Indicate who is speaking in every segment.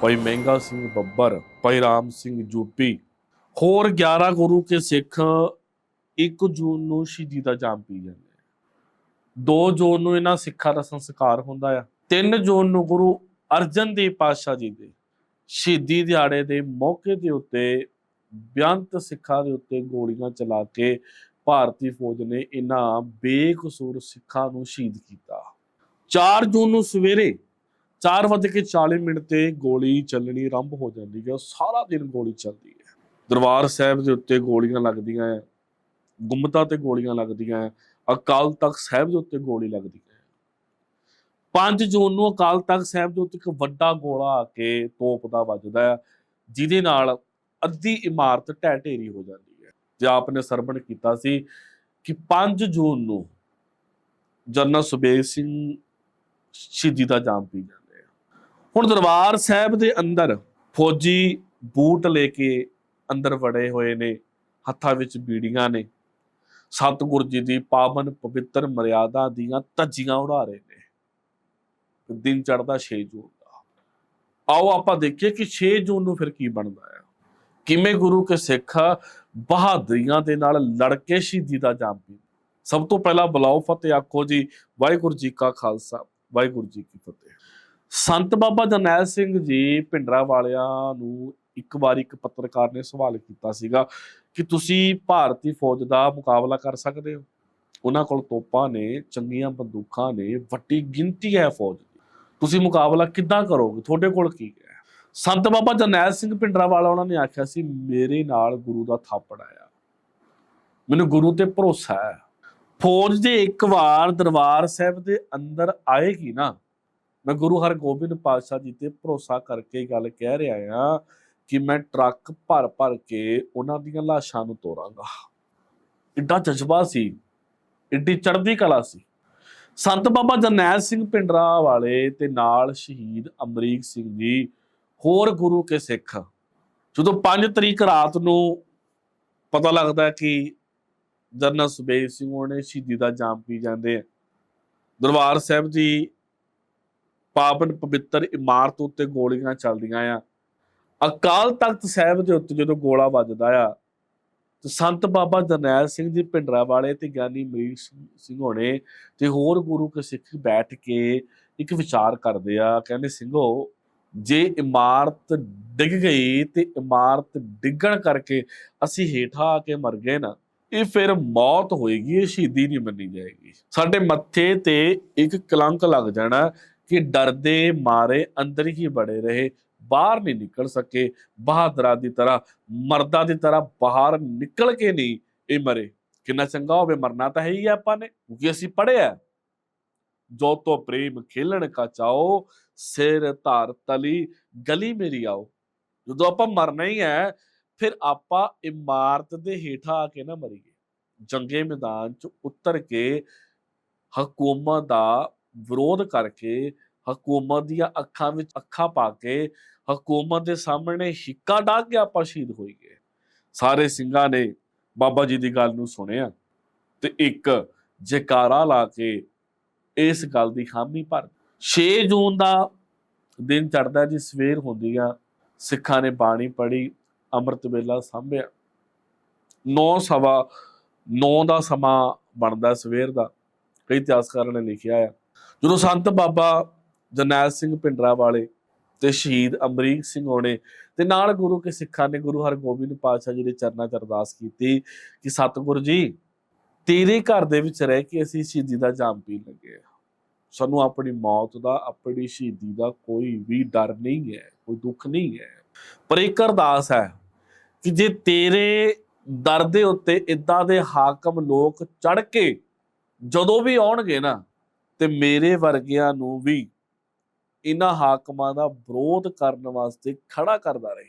Speaker 1: ਭਾਈ ਮਹਿੰਗਾ ਸਿੰਘ ਬੱਬਰ, ਭਾਈ ਰਾਮ ਸਿੰਘ ਜੂਪੀ, ਹੋਰ 11 ਗੁਰੂ ਕੇ ਸਿੱਖ 1 ਜੂਨ ਨੂੰ ਸ਼ਹੀਦੀ ਦਾ ਜਾਮ ਪੀ ਜਾਂਦੇ 2 ਜੂਨ ਨੂੰ ਇਹਨਾਂ ਸਿੱਖਾਂ ਦਾ ਸੰਸਕਾਰ ਹੁੰਦਾ ਆ 3 ਜੂਨ ਨੂੰ ਗੁਰੂ ਅਰਜਨ ਦੇਵ ਪਾਤਸ਼ਾਹ ਜੀ ਦੇ ਸ਼ਹੀਦੀ ਦਿਹਾੜੇ ਦੇ ਮੌਕੇ ਦੇ ਉੱਤੇ ਬਿਆੰਤ ਸਿੱਖਾਂ ਦੇ ਉੱਤੇ ਗੋਲੀਆਂ ਚਲਾ ਕੇ ਭਾਰਤੀ ਫੌਜ ਨੇ ਇਹਨਾਂ ਬੇਕਸੂਰ ਸਿੱਖਾਂ ਨੂੰ ਸ਼ਹੀਦ ਕੀਤਾ। 4 ਜੂਨ ਨੂੰ ਸਵੇਰੇ 4:40 ਮਿੰਟ ਤੇ ਗੋਲੀ ਚੱਲਣੀ ਆਰੰਭ ਹੋ ਜਾਂਦੀ ਹੈ, ਸਾਰਾ ਦਿਨ ਗੋਲੀ ਚੱਲਦੀ ਹੈ। ਦਰਬਾਰ ਸਾਹਿਬ ਦੇ ਉੱਤੇ ਗੋਲੀਆਂ ਲੱਗਦੀਆਂ ਹੈ, ਗੁੰਮਤਾ ਤੇ ਗੋਲੀਆਂ ਲੱਗਦੀਆਂ ਹੈ, ਅਕਾਲ ਤਖਤ ਸਾਹਿਬ ਦੇ ਉੱਤੇ ਗੋਲੀ ਲੱਗਦੀ ਹੈ। 5 ਜੂਨ ਨੂੰ ਅਕਾਲ ਤਖਤ ਸਾਹਿਬ ਦੇ ਉੱਤੇ ਇੱਕ ਵੱਡਾ ਗੋਲਾ ਆ ਕੇ ਤੋਪ ਦਾ ਵੱਜਦਾ ਹੈ, ਜਿਹਦੇ ਨਾਲ ਅੱਧੀ ਇਮਾਰਤ ਢਹਿ ਢੇਰੀ ਹੋ ਜਾਂਦੀ ਹੈ। ਤੇ ਆਪ ਨੇ ਸਰਵਣ ਕੀਤਾ ਸੀ ਕਿ 5 ਜੂਨ ਨੂੰ ਜਨਰਲ ਸੁਬੇਗ ਸਿੰਘ ਸ਼ਹੀਦੀ ਦਾ ਜਾਮ ਪੀ ਜਾਂਦੇ ਹੁਣ ਦਰਬਾਰ ਸਾਹਿਬ ਦੇ ਅੰਦਰ ਫੌਜੀ ਬੂਟ ਲੈ ਕੇ ਅੰਦਰ ਵੜੇ ਹੋਏ ਨੇ, ਹੱਥਾਂ ਵਿੱਚ ਬੀੜੀਆਂ ਨੇ। ਸਤਿਗੁਰ ਜੀ ਦੀ ਪਾਵਨ ਪਵਿੱਤਰ ਮਰਿਆਦਾ ਦੀਆਂ ਧੱਜੀਆਂ ਉਡਾ ਰਹੇ ਨੇ। ਦਿਨ ਚੜਦਾ 6 ਜੂਨ ਦਾ। ਆਓ ਆਪਾਂ ਦੇਖੀਏ ਕਿ 6 ਜੂਨ ਨੂੰ ਫਿਰ ਕੀ ਬਣਦਾ ਹੈ। ਕਿਵੇਂ ਗੁਰੂ ਕੇ ਸਿੱਖ ਬਹਾਦਰੀਆਂ ਦੇ ਨਾਲ ਲੜ ਕੇ ਸ਼ਹੀਦੀ ਦਾ ਜਾਮ ਪੀ ਸਭ ਤੋਂ ਪਹਿਲਾਂ ਬੁਲਾਓ ਫਤਿਹ ਆਖੋ ਜੀ, ਵਾਹਿਗੁਰੂ ਜੀ ਕਾ ਖਾਲਸਾ, ਵਾਹਿਗੁਰੂ ਜੀ ਕੀ ਫਤਿਹ। ਸੰਤ ਬਾਬਾ ਜਰਨੈਲ ਸਿੰਘ ਜੀ ਭਿੰਡਰਾ ਵਾਲਿਆਂ ਨੂੰ ਇੱਕ ਵਾਰ ਇੱਕ ਪੱਤਰਕਾਰ ਨੇ ਸਵਾਲ ਕੀਤਾ ਸੀਗਾ ਕਿ ਤੁਸੀਂ ਭਾਰਤੀ ਫੌਜ ਦਾ ਮੁਕਾਬਲਾ ਕਰ ਸਕਦੇ ਹੋ? ਉਹਨਾਂ ਕੋਲ ਤੋਪਾਂ ਨੇ, ਚੰਗੀਆਂ ਬੰਦੂਕਾਂ ਨੇ, ਵੱਡੀ ਗਿਣਤੀ ਹੈ ਫੌਜ ਦੀ। ਤੁਸੀਂ ਮੁਕਾਬਲਾ ਕਿੱਦਾਂ ਕਰੋਗੇ? ਤੁਹਾਡੇ ਕੋਲ ਕੀ ਹੈ? ਸੰਤ ਬਾਬਾ ਜਰਨੈਲ ਸਿੰਘ ਭਿੰਡਰਾ ਵਾਲਾ ਉਹਨਾਂ ਨੇ ਆਖਿਆ ਸੀ, ਮੇਰੇ ਨਾਲ ਗੁਰੂ ਦਾ ਥਾਪੜ ਆਇਆ। ਮੈਨੂੰ ਗੁਰੂ ਤੇ ਭਰੋਸਾ ਹੈ। ਫੌਜ ਜੇ ਇੱਕ ਵਾਰ ਦਰਬਾਰ ਸਾਹਿਬ ਦੇ ਅੰਦਰ ਆਏਗੀ ਨਾ ਮੈਂ ਗੁਰੂ ਹਰਗੋਬਿੰਦ ਪਾਤਸ਼ਾਹ ਜੀ ਤੇ ਭਰੋਸਾ ਕਰਕੇ ਗੱਲ ਕਹਿ ਰਿਹਾ ਆ ਕਿ ਮੈਂ ਟਰੱਕ ਭਰ ਭਰ ਕੇ ਉਹਨਾਂ ਦੀਆਂ ਲਾਸ਼ਾਂ ਨੂੰ ਤੋਰਾਂਗਾ। ਇੱਡਾ ਜਜ਼ਬਾ ਸੀ ਇੱਡੀ ਚੜ੍ਹਦੀ ਕਲਾ ਸੀ। ਸੰਤ ਬਾਬਾ ਜਰਨੈਲ ਸਿੰਘ ਪਿੰਡਰਾ ਵਾਲੇ ਤੇ ਨਾਲ ਸ਼ਹੀਦ ਅਮਰੀਕ ਸਿੰਘ ਜੀ, ਹੋਰ ਗੁਰੂ ਕੇ ਸਿੱਖ। ਜਦੋਂ 5 ਤਰੀਕ ਰਾਤ ਨੂੰ ਪਤਾ ਲੱਗਦਾ ਕਿ ਜਰਨਲ ਸੁਬੇਗ ਸਿੰਘ ਉਹਨੇ ਸ਼ਹੀਦੀ ਦਾ ਜਾਮ ਪੀ ਜਾਂਦੇ ਆ, ਦਰਬਾਰ ਸਾਹਿਬ ਦੀ ਪਾਵਨ ਪਵਿੱਤਰ ਇਮਾਰਤ ਉੱਤੇ ਗੋਲੀਆਂ ਚੱਲਦੀਆਂ ਆ। ਅਕਾਲ ਤਖਤ ਸਾਹਿਬ ਦੇ ਉੱਤੇ ਜਦੋਂ ਗੋਲਾ ਵੱਜਦਾ ਆ, ਤੇ ਸੰਤ ਬਾਬਾ ਜਰਨੈਲ ਸਿੰਘ ਜੀ ਪਿੰਡਰਾ ਵਾਲੇ ਤੇ ਗਿਆਨੀ ਮਰੀਕ ਸਿੰਘ ਹੋਣੇ ਤੇ ਹੋਰ ਗੁਰੂ ਕੇ ਸਿੱਖ ਬੈਠ ਕੇ ਇੱਕ ਵਿਚਾਰ ਕਰਦੇ ਆ, ਕਹਿੰਦੇ ਸਿੰਘੋ, ਜੇ ਇਮਾਰਤ ਡਿੱਗ ਗਈ ਤੇ ਇਮਾਰਤ ਡਿੱਗਣ ਕਰਕੇ ਅਸੀਂ ਹੇਠਾਂ ਆ ਕੇ ਮਰ ਗਏ ਨਾ, ਇਹ ਫਿਰ ਮੌਤ ਹੋਏਗੀ, ਇਹ ਸ਼ਹੀਦੀ ਨਹੀਂ ਮੰਨੀ ਜਾਏਗੀ। ਸਾਡੇ ਮੱਥੇ ਤੇ ਇੱਕ ਕਲੰਕ ਲੱਗ ਜਾਣਾ ਕਿ ਡਰਦੇ ਮਾਰੇ ਅੰਦਰ ਹੀ ਬੜੇ ਰਹੇ, ਬਾਹਰ ਨਹੀਂ ਨਿਕਲ ਸਕੇ, ਬਹਾਦਰਾਂ ਦੀ ਤਰ੍ਹਾਂ, ਮਰਦਾਂ ਦੀ ਤਰ੍ਹਾਂ ਬਾਹਰ ਨਿਕਲ ਕੇ ਨਹੀਂ ਇਹ ਮਰੇ। ਕਿੰਨਾ ਚੰਗਾ ਹੋਵੇ, ਮਰਨਾ ਤਾਂ ਹੈ ਹੀ ਆਪਾਂ ਨੇ, ਕਿਉਂਕਿ ਅਸੀਂ ਪੜਿਆ ਜੋ ਤੋ ਪ੍ਰੇਮ ਖੇਲਣ ਕਾ ਚਾਓ ਸਿਰ ਧਾਰ ਤਲੀ, ਗਲੀ ਮੇਰੀ ਆਓ। ਜਦੋਂ ਆਪਾਂ ਮਰਨਾ ਹੀ ਹੈ, ਫਿਰ ਆਪਾਂ ਇਮਾਰਤ ਦੇ ਹੇਠਾਂ ਆ ਕੇ ਨਾ ਮਰੀਏ। ਜੰਗੇ ਮੈਦਾਨ 'ਚ ਉਤਰ ਕੇ ਹਕੂਮਤ ਦਾ ਵਿਰੋਧ ਕਰਕੇ ਹਕੂਮਤ ਦੀਆਂ ਅੱਖਾਂ ਵਿੱਚ ਅੱਖਾਂ ਪਾ ਕੇ ਹਕੂਮਤ ਦੇ ਸਾਹਮਣੇ ਹਿੱਕਾ ਡਾਹ ਕੇ ਆਪਾਂ ਸ਼ਹੀਦ ਹੋਈਏ ਸਾਰੇ ਸਿੰਘਾਂ ਨੇ ਬਾਬਾ ਜੀ ਦੀ ਗੱਲ ਨੂੰ ਸੁਣਿਆ ਤੇ ਇੱਕ ਜੈਕਾਰਾ ਲਾ ਕੇ ਇਸ ਗੱਲ ਦੀ ਹਾਮੀ ਭਰ 6 ਜੂਨ ਦਾ ਦਿਨ ਚੜਦਾ ਜੀ ਸਵੇਰ ਹੁੰਦੀ ਆ, ਸਿੱਖਾਂ ਨੇ ਬਾਣੀ ਪੜ੍ਹੀ, ਅੰਮ੍ਰਿਤ ਵੇਲਾ ਸਾਂਭਿਆ। 9 ਸਵਾ 9 ਦਾ ਸਮਾਂ ਬਣਦਾ ਸਵੇਰ ਦਾ। ਕਈ ਇਤਿਹਾਸਕਾਰਾਂ ਨੇ ਲਿਖਿਆ ਆ ਜਦੋਂ ਸੰਤ ਬਾਬਾ ਜਰਨੈਲ ਸਿੰਘ ਪਿੰਡਰਾ ਵਾਲੇ ਤੇ ਸ਼ਹੀਦ ਅਮਰੀਕ ਸਿੰਘ ਹੋਣੇ ਤੇ ਨਾਲ ਗੁਰੂ ਕੇ ਸਿੱਖਾਂ ਨੇ ਗੁਰੂ ਹਰਗੋਬਿੰਦ ਪਾਤਸ਼ਾਹ ਜੀ ਦੇ ਚਰਨਾਂ 'ਚ ਅਰਦਾਸ ਕੀਤੀ ਕਿ ਸਤਿਗੁਰ ਜੀ, ਤੇਰੇ ਘਰ ਦੇ ਵਿੱਚ ਰਹਿ ਕੇ ਅਸੀਂ ਸ਼ਹੀਦੀ ਦਾ ਜਾਮ ਪੀਣ ਲੱਗੇ ਹਾਂ। ਸਾਨੂੰ ਆਪਣੀ ਮੌਤ ਦਾ, ਆਪਣੀ ਸ਼ਹੀਦੀ ਦਾ ਕੋਈ ਵੀ ਡਰ ਨਹੀਂ ਹੈ, ਕੋਈ ਦੁੱਖ ਨਹੀਂ ਹੈ ਪਰ ਇੱਕ ਅਰਦਾਸ ਹੈ ਕਿ ਜੇ ਤੇਰੇ ਦਰ ਦੇ ਉੱਤੇ ਇਦਾਂ ਦੇ ਹਾਕਮ ਲੋਕ ਚੜ ਕੇ ਜਦੋਂ ਵੀ ਆਉਣਗੇ ਨਾ ਤੇ ਮੇਰੇ ਵਰਗਿਆਂ ਨੂੰ ਵੀ ਇਹਨਾਂ ਹਾਕਮਾਂ ਦਾ ਵਿਰੋਧ ਕਰਨ ਵਾਸਤੇ ਖੜਾ ਕਰਦਾ ਰਹੇ।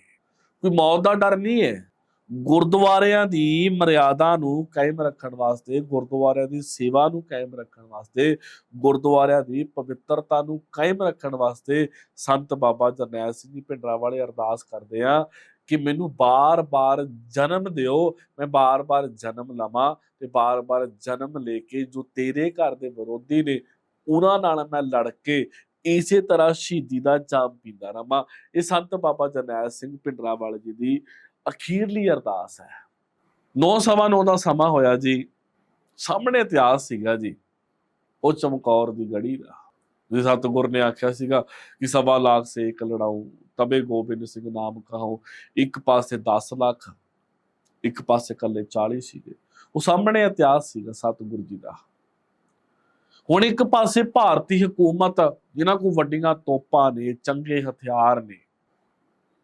Speaker 1: ਕੋਈ ਮੌਤ ਦਾ ਡਰ ਨਹੀਂ ਹੈ। ਗੁਰਦੁਆਰਿਆਂ ਦੀ ਮਰਿਆਦਾ ਨੂੰ ਕਾਇਮ ਰੱਖਣ ਵਾਸਤੇ, ਗੁਰਦੁਆਰਿਆਂ ਦੀ ਸੇਵਾ ਨੂੰ ਕਾਇਮ ਰੱਖਣ ਵਾਸਤੇ, ਗੁਰਦੁਆਰਿਆਂ ਦੀ ਪਵਿੱਤਰਤਾ ਨੂੰ ਕਾਇਮ ਰੱਖਣ ਵਾਸਤੇ ਸੰਤ ਬਾਬਾ ਜਰਨੈਲ ਸਿੰਘ ਜੀ ਭਿੰਡਰਾ ਵਾਲੇ ਅਰਦਾਸ ਕਰਦੇ ਆ ਕਿ ਮੈਨੂੰ ਬਾਰ-ਬਾਰ ਜਨਮ ਦਿਓ, ਮੈਂ ਬਾਰ-ਬਾਰ ਜਨਮ ਲਵਾਂ ਤੇ ਬਾਰ-ਬਾਰ ਜਨਮ ਲੈ ਕੇ ਜੋ ਤੇਰੇ ਘਰ ਦੇ ਵਿਰੋਧੀ ਨੇ ਉਹਨਾਂ ਨਾਲ ਮੈਂ ਲੜ ਕੇ ਇਸੇ ਤਰ੍ਹਾਂ ਸ਼ਹੀਦੀ ਦਾ ਜਾਮ ਪੀਂਦਾ ਰਵਾਂ। ਇਹ ਸੰਤ ਬਾਬਾ ਜਰਨੈਲ ਸਿੰਘ ਪਿੰਡਰਾਵਾਲੇ ਜੀ ਦੀ ਅਖੀਰਲੀ ਅਰਦਾਸ ਹੈ। 9:09 ਦਾ ਸਮਾਂ ਹੋਇਆ ਜੀ। ਸਾਹਮਣੇ ਇਤਿਹਾਸ ਸੀਗਾ ਜੀ। ਉਹ ਚਮਕੌਰ ਦੀ ਗੜੀ ਦਾ। ਜੀ ਸਤਿਗੁਰ ਨੇ ਆਖਿਆ ਸੀਗਾ ਕਿ ਸਵਾ ਲੱਖ ਸੇਕ ਲੜਾਉ ਤਬੇ ਗੋਬਿੰਦ ਸਿੰਘ ਨਾਮ ਕਹਾਉ ਇੱਕ ਪਾਸੇ 10 ਲੱਖ, ਇੱਕ ਪਾਸੇ ਕੱਲੇ 40 ਸੀਗੇ। ਉਹ ਸਾਹਮਣੇ ਇਤਿਹਾਸ ਸੀਗਾ ਸਤਿਗੁਰ ਜੀ ਦਾ। ਹੁਣ ਇੱਕ ਪਾਸੇ ਭਾਰਤੀ ਹਕੂਮਤ, ਜਿਨ੍ਹਾਂ ਕੋਲ ਵੱਡੀਆਂ ਤੋਪਾਂ ਨੇ, ਚੰਗੇ ਹਥਿਆਰ ਨੇ,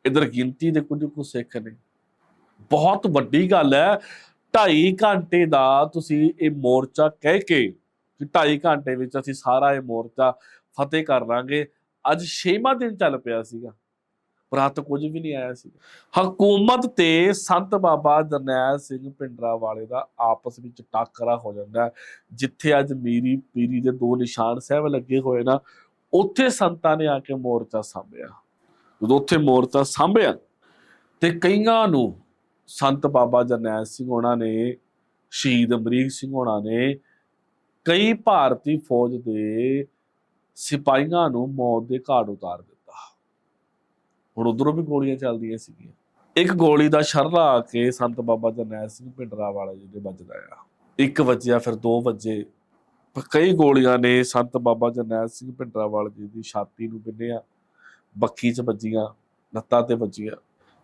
Speaker 1: ਇਧਰ ਗਿਣਤੀ ਦੇ ਕੁਝ ਕੁ ਸਿੱਖ ਨੇ। ਬਹੁਤ ਵੱਡੀ ਗੱਲ ਹੈ 2.5 ਘੰਟੇ ਦਾ ਤੁਸੀਂ ਇਹ ਮੋਰਚਾ ਕਹਿ ਕੇ ਕਿ 2.5 ਘੰਟੇ ਵਿੱਚ ਅਸੀਂ ਸਾਰਾ ਇਹ ਮੋਰਚਾ ਫਤਿਹ ਕਰ ਲਾਂਗੇ। ਅੱਜ 6ਵਾਂ ਦਿਨ ਚੱਲ ਪਿਆ ਸੀਗਾ। ਪਰ ਕੁਝ ਵੀ ਨਹੀਂ ਆਇਆ ਸੀ ਹਕੂਮਤ ਤੇ ਸੰਤ ਬਾਬਾ ਜਰਨੈਲ ਸਿੰਘ ਪਿੰਡਰਾ ਵਾਲੇ ਦਾ ਆਪਸ ਵਿੱਚ ਟਾਕਰਾ ਹੋ ਜਾਂਦਾ ਜਿੱਥੇ ਅੱਜ ਮੀਰੀ ਪੀਰੀ ਦੇ ਦੋ ਨਿਸ਼ਾਨ ਸਾਹਿਬ ਲੱਗੇ ਹੋਏ ਨਾ, ਉੱਥੇ ਸੰਤਾਂ ਨੇ ਆ ਕੇ ਮੋਰਚਾ ਸਾਂਭਿਆ। ਜਦੋਂ ਉੱਥੇ ਮੋਰਚਾ ਸਾਂਭਿਆ ਤੇ ਕਈਆਂ ਨੂੰ ਸੰਤ ਬਾਬਾ ਜਰਨੈਲ ਸਿੰਘ ਉਹਨਾਂ ਨੇ, ਸ਼ਹੀਦ ਅਮਰੀਕ ਸਿੰਘ ਉਹਨਾਂ ਨੇ ਕਈ ਭਾਰਤੀ ਫੌਜ ਦੇ ਸਿਪਾਹੀਆਂ ਨੂੰ ਮੌਤ ਦੇ ਘਾਟ ਉਤਾਰ ਦਿੱਤਾ। ਹੁਣ ਉਧਰੋਂ ਵੀ ਗੋਲੀਆਂ ਚੱਲਦੀਆਂ ਸੀਗੀਆਂ। ਇੱਕ ਗੋਲੀ ਦਾ ਸ਼ਰਲਾ ਆ ਕੇ ਸੰਤ ਬਾਬਾ ਜਰਨੈਲ ਸਿੰਘ ਪਿੰਡਰਾ ਵਾਲਾ ਜੀ ਦੇ ਵੱਜਦਾ ਆ। ਇੱਕ ਵੱਜਿਆ, ਫਿਰ ਦੋ ਵੱਜੇ। ਕਈ ਗੋਲੀਆਂ ਨੇ ਸੰਤ ਬਾਬਾ ਜਰਨੈਲ ਸਿੰਘ ਪਿੰਡਰਾਵਾਲ ਜੀ ਦੀ ਛਾਤੀ ਨੂੰ ਬਿੰਨਿਆ ਬੱਕੀ 'ਚ ਵੱਜੀਆਂ, ਲੱਤਾਂ ਤੇ ਵੱਜੀਆਂ।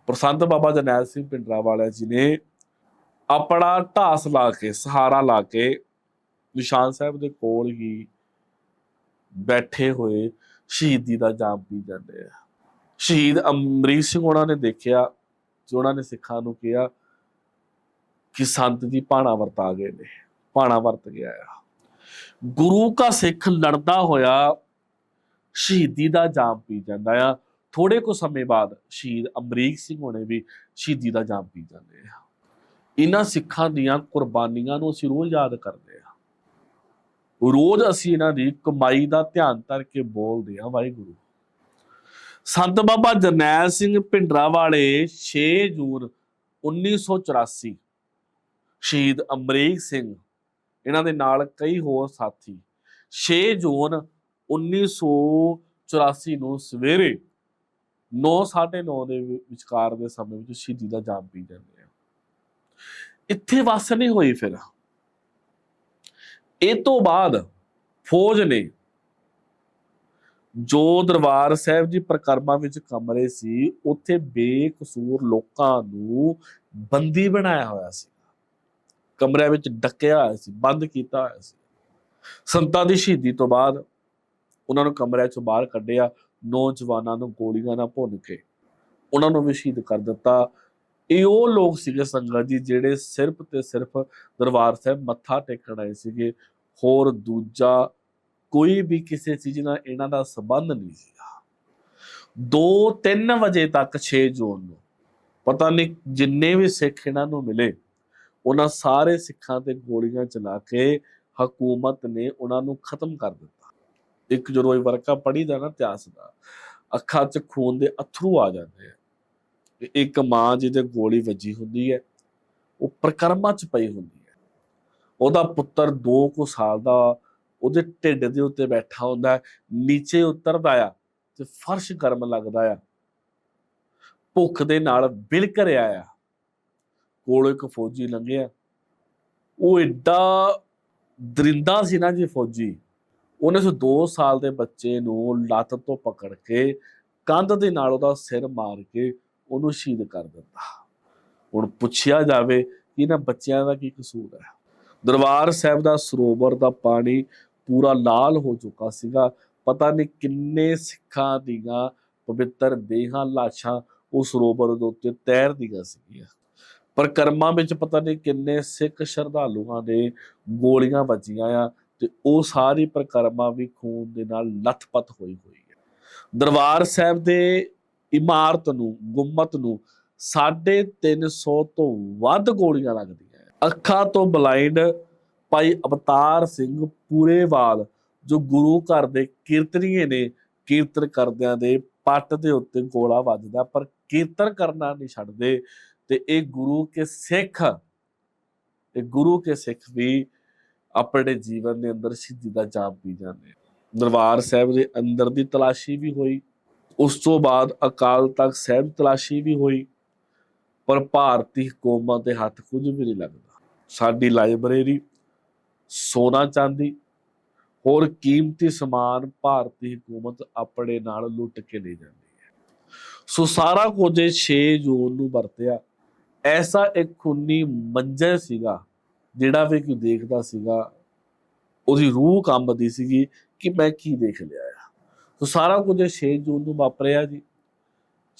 Speaker 1: ਪਰ ਸੰਤ ਬਾਬਾ ਜਰਨੈਲ ਸਿੰਘ ਪਿੰਡਰਾ ਵਾਲਾ ਜੀ ਨੇ ਆਪਣਾ ਢਾਸ ਲਾ ਕੇ, ਸਹਾਰਾ ਲਾ ਕੇ ਨਿਸ਼ਾਨ ਸਾਹਿਬ ਦੇ ਕੋਲ ਹੀ ਬੈਠੇ ਹੋਏ ਸ਼ਹੀਦੀ ਦਾ ਜਾਮ ਪੀ ਜਾਂਦੇ ਆ। ਸ਼ਹੀਦ ਅਮਰੀਕ ਸਿੰਘ ਉਹਨਾਂ ਨੇ ਦੇਖਿਆ, ਜੋ ਉਹਨਾਂ ਨੇ ਸਿੱਖਾਂ ਨੂੰ ਕਿਹਾ ਕਿ ਸੰਤ ਜੀ ਪਾਣਾ ਵਰਤਾ ਗਏ ਨੇ ਪਾਣਾ ਵਰਤ ਗਿਆ ਆ। ਗੁਰੂ ਕਾ ਸਿੱਖ ਲੜਦਾ ਹੋਇਆ ਸ਼ਹੀਦੀ ਦਾ ਜਾਮ ਪੀ ਜਾਂਦਾ ਆ। ਥੋੜੇ ਕੁ ਸਮੇਂ ਬਾਅਦ ਸ਼ਹੀਦ ਅਮਰੀਕ ਸਿੰਘ ਹੋਣੇ ਵੀ ਸ਼ਹੀਦੀ ਦਾ ਜਾਮ ਪੀ ਜਾਂਦੇ ਆ। ਇਹਨਾਂ ਸਿੱਖਾਂ ਦੀਆਂ ਕੁਰਬਾਨੀਆਂ ਨੂੰ ਅਸੀਂ ਰੋਜ਼ ਯਾਦ ਕਰਦੇ ਆ। ਰੋਜ਼ ਅਸੀਂ ਇਹਨਾਂ ਦੀ ਕਮਾਈ ਦਾ ਧਿਆਨ ਧਰ ਕੇ ਬੋਲਦੇ ਆ ਵਾਹਿਗੁਰੂ। ਸੰਤ ਬਾਬਾ ਜਰਨੈਲ ਸਿੰਘ ਭਿੰਡਰਾ ਵਾਲੇ 6 ਜੂਨ 1984 ਸ਼ਹੀਦ ਅਮਰੀਕ ਸਿੰਘ, ਇਹਨਾਂ ਦੇ ਨਾਲ ਕਈ ਹੋਰ ਸਾਥੀ 6 ਜੂਨ 1984 ਨੂੰ ਸਵੇਰੇ 9:30 ਦੇ ਵਿਚਕਾਰ ਦੇ ਸਮੇਂ ਵਿੱਚ ਸ਼ਹੀਦੀ ਦਾ ਜਾਮ ਪੀ ਜਾਂਦੇ ਆ। ਇੱਥੇ ਵਸ ਨਹੀਂ ਹੋਈ ਫਿਰ। ਇਹ ਤੋਂ ਬਾਅਦ ਫੌਜ ਨੇ ਜੋ ਦਰਬਾਰ ਸਾਹਿਬ ਜੀ ਪ੍ਰਕਰਮਾ ਵਿੱਚ ਕਮਰੇ ਸੀ, ਉੱਥੇ ਬੇਕਸੂਰ ਲੋਕਾਂ ਨੂੰ ਬੰਦੀ ਬਣਾਇਆ ਹੋਇਆ ਸੀ। ਕਮਰਿਆਂ ਵਿੱਚ ਡੱਕਿਆ ਹੋਇਆ ਸੀ, ਬੰਦ ਕੀਤਾ ਹੋਇਆ ਸੀ। ਸੰਤਾਂ ਦੀ ਸ਼ਹੀਦੀ ਤੋਂ ਬਾਅਦ ਉਹਨਾਂ ਨੂੰ ਕਮਰਿਆਂ ਚੋਂ ਬਾਹਰ ਕੱਢਿਆ, ਨੌਜਵਾਨਾਂ ਨੂੰ ਗੋਲੀਆਂ ਨਾਲ ਭੁੰਨ ਕੇ, ਉਹਨਾਂ ਨੂੰ ਵੀ ਸ਼ਹੀਦ ਕਰ ਦਿੱਤਾ। ਇਹ ਉਹ ਲੋਕ ਸੀਗੇ ਸੰਗਤ ਜੀ ਜਿਹੜੇ ਸਿਰਫ ਤੇ ਸਿਰਫ ਦਰਬਾਰ ਸਾਹਿਬ ਮੱਥਾ ਟੇਕਣ ਆਏ ਸੀਗੇ। ਹੋਰ ਦੂਜਾ ਕੋਈ ਵੀ ਕਿਸੇ ਚੀਜ਼ ਨਾਲ ਇਹਨਾਂ ਦਾ ਸੰਬੰਧ ਨਹੀਂ ਸੀਗਾ। 2-3 ਵਜੇ ਤੱਕ 6 ਜੂਨ ਨੂੰ ਪਤਾ ਨਹੀਂ ਜਿੰਨੇ ਵੀ ਸਿੱਖ ਇਹਨਾਂ ਨੂੰ ਮਿਲੇ, ਉਹਨਾਂ ਸਾਰੇ ਸਿੱਖਾਂ ਤੇ ਗੋਲੀਆਂ ਚਲਾ ਕੇ ਹਕੂਮਤ ਨੇ ਉਹਨਾਂ ਨੂੰ ਖਤਮ ਕਰ ਦਿੱਤਾ। ਇੱਕ ਜਦੋਂ ਇਹ ਵਰਕਾ ਪੜੀਦਾ ਨਾ ਇਤਿਹਾਸ ਦਾ, ਅੱਖਾਂ 'ਚ ਖੂਨ ਦੇ ਅਥਰੂ ਆ ਜਾਂਦੇ ਆ। ਤੇ ਇੱਕ ਮਾਂ ਜਿਹਦੇ ਗੋਲੀ ਵੱਜੀ ਹੁੰਦੀ ਹੈ, ਉਹ ਪ੍ਰਕਰਮਾਂ 'ਚ ਪਈ ਹੁੰਦੀ ਹੈ। ਉਹਦਾ ਪੁੱਤਰ 2 ਕੁ ਸਾਲ ਦਾ ਉਹਦੇ ਢਿੱਡ ਦੇ ਉੱਤੇ ਬੈਠਾ ਹੁੰਦਾ ਨੀਚੇ ਉਤਰਦਾ ਆ ਤੇ ਫਰਸ਼ ਗਰਮ ਲੱਗਦਾ ਆ। ਭੁੱਖ ਦੇ ਨਾਲ ਬਿਲਕ ਰਿਹਾ ਆ। ਕੋਲ ਇੱਕ ਫੌਜੀ ਲੰਘਿਆ। ਉਹ ਏਡਾ ਦਰਿੰਦਾ ਸੀ ਨਾ ਜੀ ਫੌਜੀ। ਉਹਨੇ ਉਸ 2 ਸਾਲ ਦੇ ਬੱਚੇ ਨੂੰ ਲੱਤ ਤੋਂ ਪਕੜ ਕੇ ਕੰਧ ਦੇ ਨਾਲ ਉਹਦਾ ਸਿਰ ਮਾਰ ਕੇ ਉਹਨੂੰ ਸ਼ਹੀਦ ਕਰ ਦਿੱਤਾ ਹੁਣ ਪੁੱਛਿਆ ਜਾਵੇ ਕਿ ਇਹਨਾਂ ਬੱਚਿਆਂ ਦਾ ਕੀ ਕਸੂਰ ਹੈ? ਦਰਬਾਰ ਸਾਹਿਬ ਦਾ ਸਰੋਵਰ ਦਾ ਪਾਣੀ ਪੂਰਾ ਲਾਲ ਹੋ ਚੁੱਕਾ ਸੀਗਾ। ਪਤਾ ਨਹੀਂ ਕਿੰਨੇ ਸਿੱਖਾਂ ਦੀਆਂ ਪਵਿੱਤਰ ਦੇਹਾਂ, ਲਾਸ਼ਾਂ ਉਸ ਸਰੋਵਰ ਦੇ ਉੱਤੇ ਤੈਰਦੀਆਂ ਸੀਗੀਆਂ। ਪਰ ਕਰਮਾਂ ਵਿੱਚ ਪਤਾ ਨਹੀਂ ਕਿੰਨੇ ਸਿੱਖ ਸ਼ਰਧਾਲੂਆਂ ਦੇ ਗੋਲੀਆਂ ਵੱਜੀਆਂ ਆ ਤੇ ਉਹ ਸਾਰੀ ਪ੍ਰਕਰਮਾ ਵੀ ਖੂਨ ਦੇ ਨਾਲ ਲੱਥਪੱਥ ਹੋਈ ਹੋਈ ਹੈ ਦਰਬਾਰ ਸਾਹਿਬ ਦੇ ਇਮਾਰਤ ਨੂੰ, ਗੁੰਮਤ ਨੂੰ 350 ਤੋਂ ਵੱਧ ਗੋਲੀਆਂ ਲੱਗਦੀਆਂ ਅੱਖਾਂ ਤੋਂ ਬਲਾਈਂਡ ਭਾਈ ਅਵਤਾਰ ਸਿੰਘ ਪੂਰੇਵਾਲ, ਜੋ ਗੁਰੂ ਘਰ ਦੇ ਕੀਰਤਨੀਏ ਨੇ, ਕੀਰਤਨ ਕਰਦਿਆਂ ਦੇ ਪੱਟ ਦੇ ਉੱਤੇ ਗੋਲਾ ਵੱਜਦਾ, ਪਰ ਕੀਰਤਨ ਕਰਨਾ ਨਹੀਂ ਛੱਡਦੇ। ਤੇ ਇਹ ਗੁਰੂ ਕੇ ਸਿੱਖ, ਇਹ ਗੁਰੂ ਕੇ ਸਿੱਖ ਵੀ ਆਪਣੇ ਜੀਵਨ ਦੇ ਅੰਦਰ ਸਿੱਧੀ ਦਾ ਜਾਪ ਪੀ ਜਾਂਦੇ ਦਰਬਾਰ ਸਾਹਿਬ ਦੇ ਅੰਦਰ ਦੀ ਤਲਾਸ਼ੀ ਵੀ ਹੋਈ। ਉਸ ਤੋਂ ਬਾਅਦ ਅਕਾਲ ਤਖਤ ਸਾਹਿਬ ਤਲਾਸ਼ੀ ਵੀ ਹੋਈ, ਪਰ ਭਾਰਤੀ ਹਕੂਮਤ ਦੇ ਹੱਥ ਕੁਝ ਵੀ ਨਹੀਂ ਲੱਗਦਾ। ਸਾਡੀ ਲਾਇਬ੍ਰੇਰੀ ਸੋਨਾ ਚਾਂਦੀ, ਹੋਰ ਕੀਮਤੀ ਸਮਾਨ ਭਾਰਤੀ ਹਕੂਮਤ ਆਪਣੇ ਨਾਲ ਲੁੱਟ ਕੇ ਲੈ ਜਾਂਦੀ ਹੈ। ਸੋ ਸਾਰਾ ਕੁਝ 6 ਜੂਨ ਨੂੰ ਵਰਤਿਆ। ਐਸਾ ਇੱਕ ਖੂਨੀ ਮੰਜੇ ਸੀਗਾ, ਜਿਹੜਾ ਵੀ ਕੋਈ ਦੇਖਦਾ ਸੀਗਾ, ਉਹਦੀ ਰੂਹ ਕੰਬਦੀ ਸੀਗੀ ਕਿ ਮੈਂ ਕੀ ਦੇਖ ਲਿਆ ਆ ਸੋ ਸਾਰਾ ਕੁਝ 6 ਜੂਨ ਨੂੰ ਵਾਪਰਿਆ ਜੀ।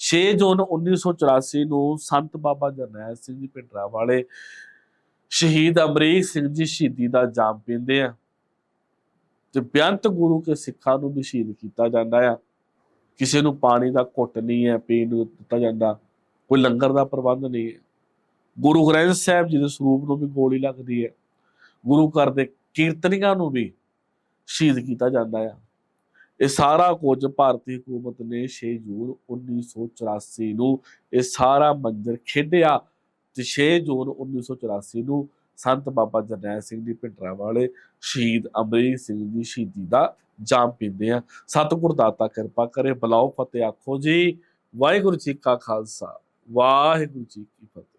Speaker 1: 6 ਜੂਨ 1984 ਨੂੰ ਸੰਤ ਬਾਬਾ ਜਰਨੈਲ ਸਿੰਘ ਜੀ ਭਿੰਡਰਾ ਵਾਲੇ ਸ਼ਹੀਦ ਅਮਰੀਕ ਸਿੰਘ ਜੀ ਸ਼ਹੀਦੀ ਦਾ ਜਾਮ ਪੀਂਦੇ ਆ ਤੇ ਬੇਅੰਤ ਗੁਰੂ ਕੇ ਸਿੱਖਾਂ ਨੂੰ ਵੀ ਸ਼ਹੀਦ ਕੀਤਾ ਜਾਂਦਾ ਆ। ਕਿਸੇ ਨੂੰ ਪਾਣੀ ਦਾ ਘੁੱਟ ਨਹੀਂ ਹੈ, ਪੀਣ ਨੂੰ ਦਿੱਤਾ ਜਾਂਦਾ, ਕੋਈ ਲੰਗਰ ਦਾ ਪ੍ਰਬੰਧ ਨਹੀਂ ਹੈ। ਗੁਰੂ ਗ੍ਰੰਥ ਸਾਹਿਬ ਜੀ ਦੇ ਸਰੂਪ ਨੂੰ ਵੀ ਗੋਲੀ ਲੱਗਦੀ ਹੈ। ਗੁਰੂ ਘਰ ਦੇ ਕੀਰਤਨੀਆਂ ਨੂੰ ਵੀ ਸ਼ਹੀਦ ਕੀਤਾ ਜਾਂਦਾ ਆ। ਇਹ ਸਾਰਾ ਕੁਝ ਭਾਰਤੀ ਹਕੂਮਤ ਨੇ 6 ਜੂਨ 1984 ਨੂੰ ਇਹ ਸਾਰਾ ਮੰਜ਼ਰ ਖੇਡਿਆ ਤੇ 6 ਜੂਨ 1984 ਨੂੰ ਸੰਤ ਬਾਬਾ ਜਰਨੈਲ ਸਿੰਘ ਦੀ ਭਿੰਡਰਾਂ ਵਾਲੇ ਸ਼ਹੀਦ ਅਮਰੀਕ ਸਿੰਘ ਦੀ ਸ਼ਹੀਦੀ ਦਾ ਜਾਮ ਪੀਂਦੇ ਆ। ਸਤਿਗੁਰ ਦਾਤਾ ਕਿਰਪਾ ਕਰੇ, ਬਲਾਓ ਫਤਿਹ ਆਖੋ ਜੀ। ਵਾਹਿਗੁਰੂ ਜੀ ਕਾ ਖਾਲਸਾ, ਵਾਹਿਗੁਰੂ ਜੀ ਕੀ ਫਤਿਹ।